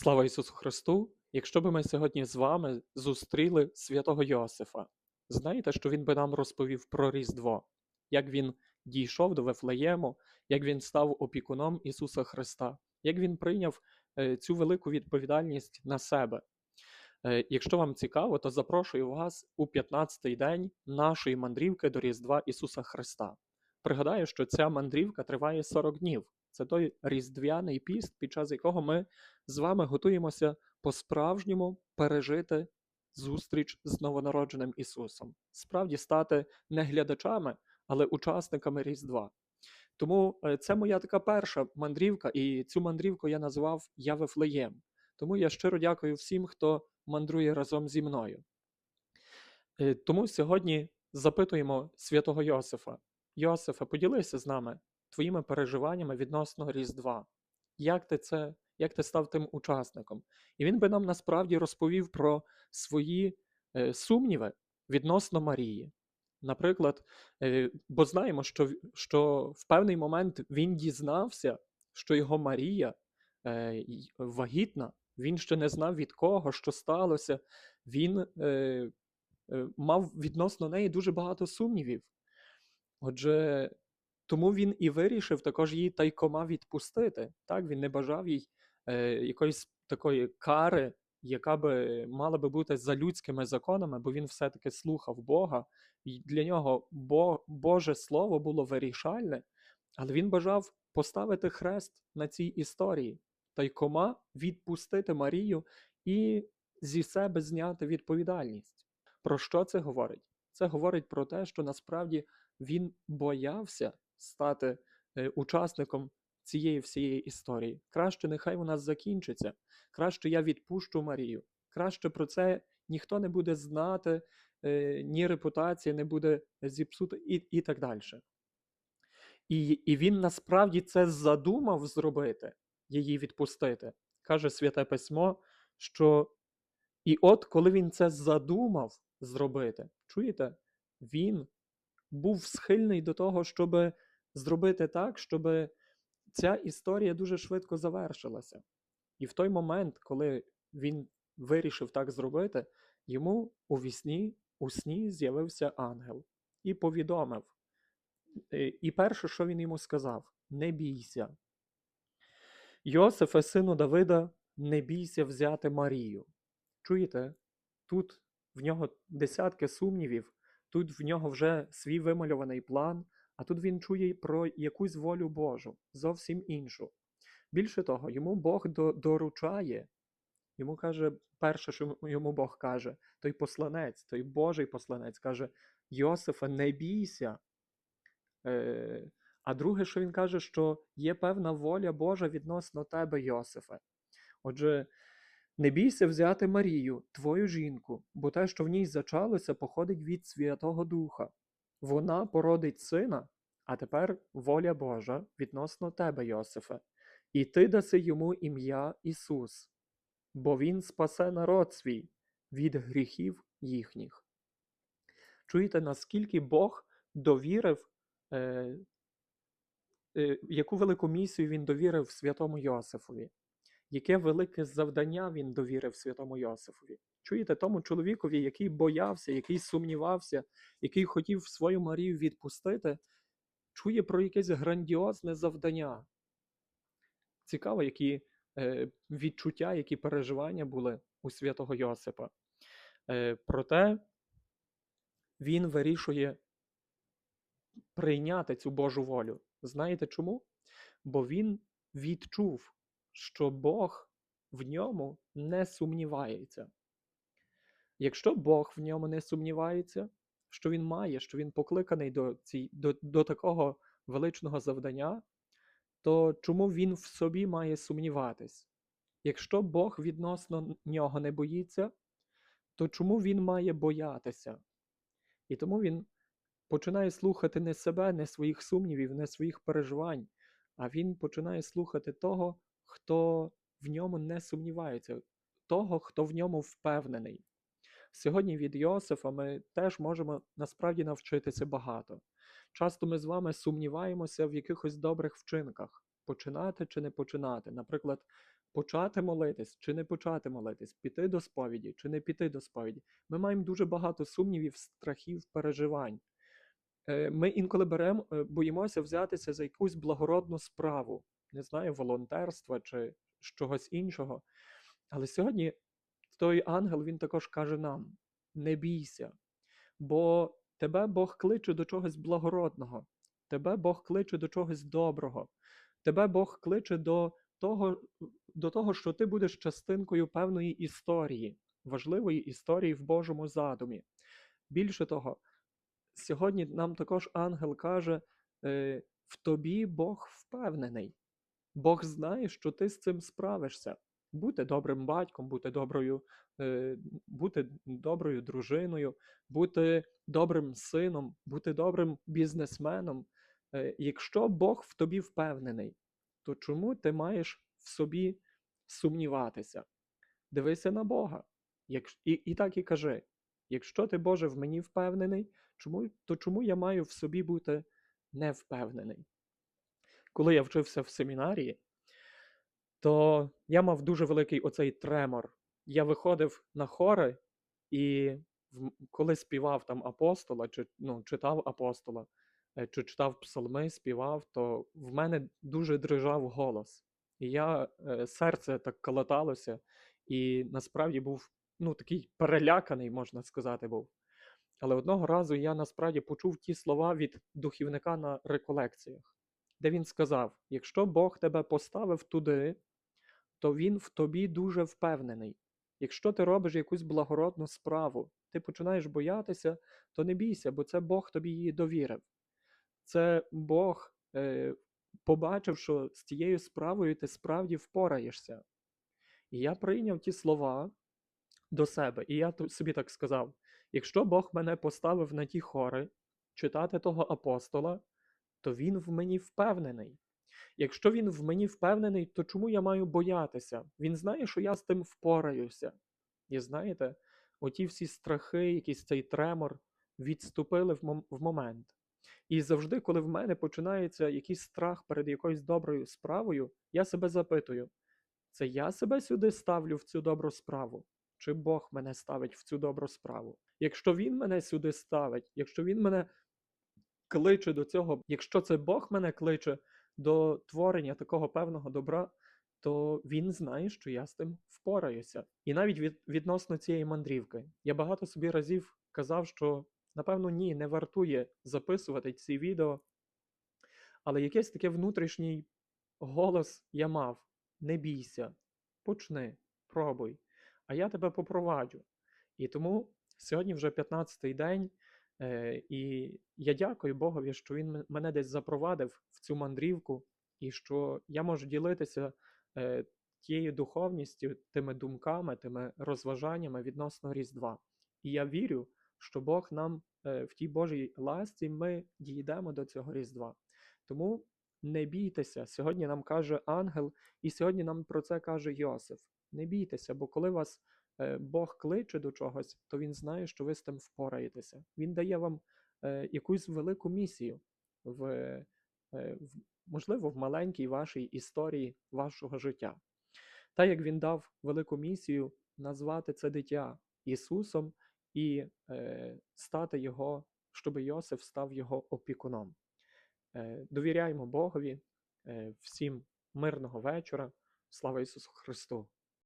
Слава Ісусу Христу! Якщо би ми сьогодні з вами зустріли святого Йосифа, знаєте, що він би нам розповів про Різдво, як він дійшов до Вифлеєму, як він став опікуном Ісуса Христа, як він прийняв е, цю велику відповідальність на себе. Е, Якщо вам цікаво, то запрошую вас у 15-й день нашої мандрівки до Різдва Ісуса Христа. Пригадаю, що ця мандрівка триває 40 днів. Це той різдвяний піст, під час якого ми з вами готуємося по-справжньому пережити зустріч з новонародженим Ісусом, справді стати не глядачами, але учасниками Різдва. Тому е, це моя така перша мандрівка, і цю мандрівку я назвав Я Вифлеєм. Тому я щиро дякую всім, хто мандрує разом зі мною. Е, Тому сьогодні запитуємо святого Йосифа. Йосифе, поділися з нами твоїми переживаннями відносно Різдва. Як ти це, як ти став тим учасником? І він би нам насправді розповів про свої е, сумніви відносно Марії. Наприклад, е, бо знаємо, що, що в певний момент він дізнався, що його Марія е, вагітна, він ще не знав від кого, що сталося. Він е, е, мав відносно неї дуже багато сумнівів. Отже, тому він і вирішив також її тайкома відпустити. Так, він не бажав їй е, якоїсь такої кари, яка би мала би бути за людськими законами, бо він все-таки слухав Бога, і для нього Бо, Боже Слово було вирішальне, але він бажав поставити хрест на цій історії, тайкома відпустити Марію і зі себе зняти відповідальність. Про що це говорить? Це говорить про те, що насправді він боявся стати е, учасником цієї всієї історії. Краще нехай у нас закінчиться. Краще я відпущу Марію. Краще про це ніхто не буде знати, е, ні репутація не буде зіпсута, і, і так далі. І, і він насправді це задумав зробити, її відпустити. Каже Святе Письмо, що і от коли він це задумав зробити, чуєте, він був схильний до того, щоб зробити так, щоб ця історія дуже швидко завершилася. І в той момент, коли він вирішив так зробити, йому у вісні, у сні з'явився ангел і повідомив. Е, І перше, що він йому сказав: не бійся. Йосифе, сину Давида, не бійся взяти Марію. Чуєте? Тут в нього десятки сумнівів, тут в нього вже свій вимальований план, а тут він чує про якусь волю Божу, зовсім іншу. Більше того, йому Бог до- доручає, йому каже, перше, що йому Бог каже, той посланець, той Божий посланець каже: Йосифе, не бійся. Е, а друге, що він каже, що є певна воля Божа відносно тебе, Йосифе. Отже, не бійся взяти Марію, твою жінку, бо те, що в ній зачалося, походить від Святого Духа. Вона породить сина, а тепер воля Божа відносно тебе, Йосифе, і ти даси йому ім'я Ісус, бо Він спасе народ свій від гріхів їхніх. Чуєте, наскільки Бог довірив, е, е, яку велику місію він довірив святому Йосифові? яке велике завдання він довірив святому Йосифові. Чуєте, тому чоловікові, який боявся, який сумнівався, який хотів свою Марію відпустити, чує про якесь грандіозне завдання. Цікаво, які е, відчуття, які переживання були у святого Йосипа. Е, проте він вирішує прийняти цю Божу волю. Знаєте чому? Бо він відчув, що Бог в ньому не сумнівається. Якщо Бог в ньому не сумнівається, що він має, що він покликаний до, ці, до, до такого величного завдання, то чому він в собі має сумніватись? Якщо Бог відносно нього не боїться, то чому він має боятися? І тому він починає слухати не себе, не своїх сумнівів, не своїх переживань, а він починає слухати того, хто в ньому не сумнівається, того, хто в ньому впевнений. Сьогодні від Йосифа ми теж можемо насправді навчитися багато. Часто ми з вами сумніваємося в якихось добрих вчинках, починати чи не починати. Наприклад, почати молитись чи не почати молитись, піти до сповіді чи не піти до сповіді. Ми маємо дуже багато сумнівів, страхів, переживань. Е, Ми інколи беремо, е, боїмося взятися за якусь благородну справу, не знаю, волонтерства чи чогось іншого. Але сьогодні той ангел він також каже нам: не бійся, бо тебе Бог кличе до чогось благородного, тебе Бог кличе до чогось доброго, тебе Бог кличе до того, до того, що ти будеш частинкою певної історії, важливої історії в Божому задумі. Більше того, сьогодні нам також ангел каже: е, в тобі Бог впевнений. Бог знає, що ти з цим справишся. Бути добрим батьком, бути доброю, е, бути доброю дружиною, бути добрим сином, бути добрим бізнесменом. Е, Якщо Бог в тобі впевнений, то чому ти маєш в собі сумніватися? Дивися на Бога. Якщо, і, і так і кажи: якщо ти, Боже, в мені впевнений, чому, то чому я маю в собі бути невпевнений? Коли я вчився в семінарії, то я мав дуже великий оцей тремор. Я виходив на хори, і коли співав там апостола, чи ну, читав апостола, е, чи читав псалми, співав, то в мене дуже дрижав голос. І я е, серце так калаталося, і насправді був ну, такий переляканий, можна сказати, був. Але одного разу я насправді почув ті слова від духівника на реколекціях, де він сказав: якщо Бог тебе поставив туди, то він в тобі дуже впевнений. Якщо ти робиш якусь благородну справу, ти починаєш боятися, то не бійся, бо це Бог тобі її довірив. Це Бог е, побачив, що з тією справою ти справді впораєшся. І я прийняв ті слова до себе, і я собі так сказав: якщо Бог мене поставив на ті хори читати того апостола, то він в мені впевнений. Якщо він в мені впевнений, то чому я маю боятися? Він знає, що я з тим впораюся. І знаєте, оті всі страхи, якийсь цей тремор відступили в, мом- в момент. І завжди, коли в мене починається якийсь страх перед якоюсь доброю справою, я себе запитую: це я себе сюди ставлю в цю добру справу? Чи Бог мене ставить в цю добру справу? Якщо Він мене сюди ставить, якщо Він мене кличе до цього, якщо це Бог мене кличе до творення такого певного добра, то він знає, що я з тим впораюся. І навіть від, відносно цієї мандрівки, я багато собі разів казав, що напевно ні, не вартує записувати ці відео, але якийсь такий внутрішній голос я мав: не бійся, почни, пробуй, а я тебе попроваджу. І тому сьогодні вже 15-й день, е, і я дякую Богові, що він мене десь запровадив в цю мандрівку, і що я можу ділитися е, тією духовністю, тими думками, тими розважаннями відносно Різдва. І я вірю, що Бог нам е, в тій Божій ласці ми дійдемо до цього Різдва. Тому не бійтеся. Сьогодні нам каже ангел, і сьогодні нам про це каже Йосиф. Не бійтеся, бо коли вас Бог кличе до чогось, то він знає, що ви з тим впораєтеся. Він дає вам е, якусь велику місію в, е, в можливо, в маленькій вашій історії вашого життя. Та як він дав велику місію назвати це дитя Ісусом і е, стати Його, щоб Йосиф став його опікуном. Е, довіряємо Богові, е, всім мирного вечора. Слава Ісусу Христу!